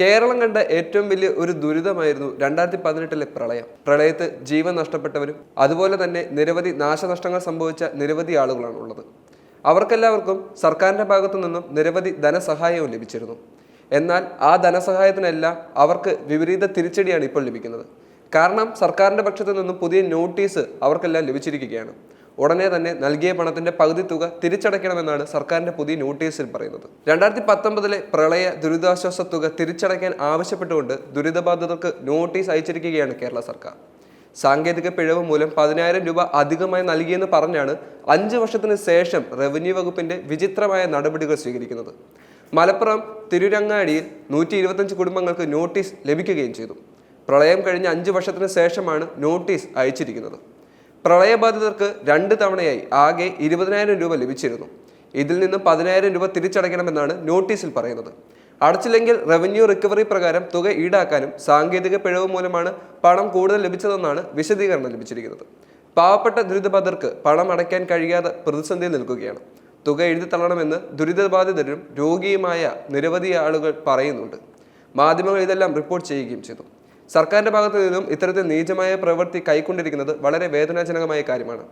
കേരളം കണ്ട ഏറ്റവും വലിയ ഒരു ദുരിതമായിരുന്നു രണ്ടായിരത്തി പതിനെട്ടിലെ പ്രളയം. പ്രളയത്ത് ജീവൻ നഷ്ടപ്പെട്ടവരും അതുപോലെ തന്നെ നിരവധി നാശനഷ്ടങ്ങൾ സംഭവിച്ച നിരവധി ആളുകളാണ് ഉള്ളത്. അവർക്കെല്ലാവർക്കും സർക്കാരിന്റെ ഭാഗത്തു നിന്നും നിരവധി ധനസഹായവും ലഭിച്ചിരുന്നു. എന്നാൽ ആ ധനസഹായത്തിനെല്ലാം അവർക്ക് വിപരീത തിരിച്ചടിയാണ് ഇപ്പോൾ ലഭിക്കുന്നത്. കാരണം സർക്കാരിന്റെ പക്ഷത്തു നിന്നും പുതിയ നോട്ടീസ് അവർക്കെല്ലാം ലഭിച്ചിരിക്കുകയാണ്. ഉടനെ തന്നെ നൽകിയ പണത്തിന്റെ പകുതി തുക തിരിച്ചടയ്ക്കണമെന്നാണ് സർക്കാരിന്റെ പുതിയ നോട്ടീസിൽ പറയുന്നത്. രണ്ടായിരത്തി പത്തൊമ്പതിലെ പ്രളയ ദുരിതാശ്വാസ തുക തിരിച്ചടയ്ക്കാൻ ആവശ്യപ്പെട്ടുകൊണ്ട് ദുരിതബാധിതർക്ക് നോട്ടീസ് അയച്ചിരിക്കുകയാണ് കേരള സർക്കാർ. സാങ്കേതിക പിഴവ് മൂലം പതിനായിരം രൂപ അധികമായി നൽകിയെന്ന് പറഞ്ഞാണ് അഞ്ച് വർഷത്തിന് ശേഷം റവന്യൂ വകുപ്പിന്റെ വിചിത്രമായ നടപടികൾ സ്വീകരിക്കുന്നത്. മലപ്പുറം തിരുരങ്ങാടിയിൽ നൂറ്റി ഇരുപത്തഞ്ച് കുടുംബങ്ങൾക്ക് നോട്ടീസ് ലഭിക്കുകയും ചെയ്തു. പ്രളയം കഴിഞ്ഞ അഞ്ച് വർഷത്തിന് ശേഷമാണ് നോട്ടീസ് അയച്ചിരിക്കുന്നത്. പ്രളയബാധിതർക്ക് രണ്ട് തവണയായി ആകെ ഇരുപതിനായിരം രൂപ ലഭിച്ചിരുന്നു. ഇതിൽ നിന്നും പതിനായിരം രൂപ തിരിച്ചടയ്ക്കണമെന്നാണ് നോട്ടീസിൽ പറയുന്നത്. അടച്ചില്ലെങ്കിൽ റവന്യൂ റിക്കവറി പ്രകാരം തുക ഈടാക്കാനും സാങ്കേതിക പിഴവ് മൂലമാണ് പണം കൂടുതൽ ലഭിച്ചതെന്നാണ് വിശദീകരണം ലഭിച്ചിരിക്കുന്നത്. പാവപ്പെട്ട ദുരിതബാധിതർക്ക് പണം അടയ്ക്കാൻ കഴിയാതെ പ്രതിസന്ധിയിൽ നിൽക്കുകയാണ്. തുക എഴുതി തള്ളണമെന്ന് ദുരിതബാധിതരും രോഗിയുമായ നിരവധി ആളുകൾ പറയുന്നുണ്ട്. മാധ്യമങ്ങൾ ഇതെല്ലാം റിപ്പോർട്ട് ചെയ്യുകയും ചെയ്തു. സർക്കാരിന്റെ ഭാഗത്തു നിന്നും ഇത്തരത്തിൽ നീചമായ പ്രവൃത്തി കൈക്കൊണ്ടിരിക്കുന്നത് വളരെ വേദനാജനകമായ കാര്യമാണ്.